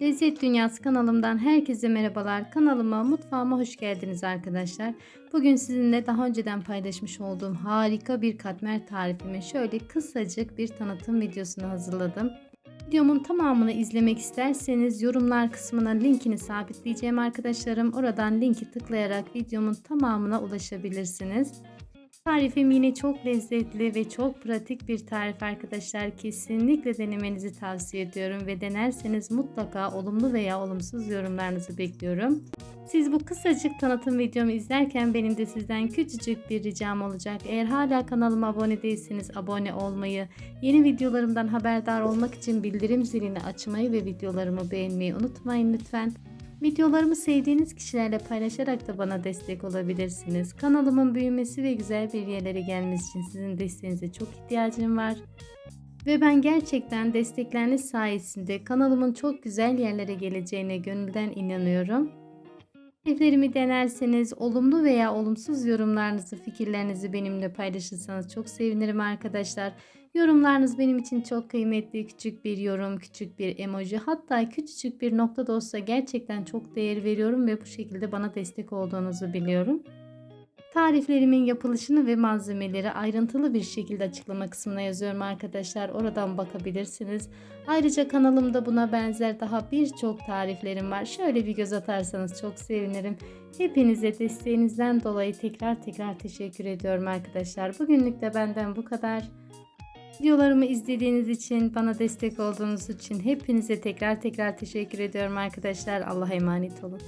Lezzet Dünyası kanalımdan herkese merhabalar. Kanalıma, mutfağıma hoş geldiniz arkadaşlar. Bugün sizinle daha önceden paylaşmış olduğum harika bir katmer tarifimi şöyle kısacık bir tanıtım videosunu hazırladım. Videomun tamamını izlemek isterseniz yorumlar kısmına linkini sabitleyeceğim arkadaşlarım. Oradan linki tıklayarak videomun tamamına ulaşabilirsiniz. Tarifim yine çok lezzetli ve çok pratik bir tarif arkadaşlar. Kesinlikle denemenizi tavsiye ediyorum ve denerseniz mutlaka olumlu veya olumsuz yorumlarınızı bekliyorum. Siz bu kısacık tanıtım videomu izlerken benim de sizden küçücük bir ricam olacak. Eğer hala kanalıma abone değilseniz abone olmayı, yeni videolarımdan haberdar olmak için bildirim zilini açmayı ve videolarımı beğenmeyi unutmayın lütfen. Videolarımı sevdiğiniz kişilerle paylaşarak da bana destek olabilirsiniz. Kanalımın büyümesi ve güzel bir yerlere gelmesi için sizin desteğinize çok ihtiyacım var. Ve ben gerçekten destekleriniz sayesinde kanalımın çok güzel yerlere geleceğine gönülden inanıyorum. Tariflerimi denerseniz olumlu veya olumsuz yorumlarınızı, fikirlerinizi benimle paylaşırsanız çok sevinirim arkadaşlar. Yorumlarınız benim için çok kıymetli. Küçük bir yorum, küçük bir emoji, hatta küçücük bir nokta da olsa gerçekten çok değer veriyorum ve bu şekilde bana destek olduğunuzu biliyorum. Tariflerimin yapılışını ve malzemeleri ayrıntılı bir şekilde açıklama kısmına yazıyorum arkadaşlar. Oradan bakabilirsiniz. Ayrıca kanalımda buna benzer daha birçok tariflerim var. Şöyle bir göz atarsanız çok sevinirim. Hepinize desteğinizden dolayı tekrar tekrar teşekkür ediyorum arkadaşlar. Bugünlük de benden bu kadar. Videolarımı izlediğiniz için, bana destek olduğunuz için hepinize tekrar tekrar teşekkür ediyorum arkadaşlar. Allah'a emanet olun.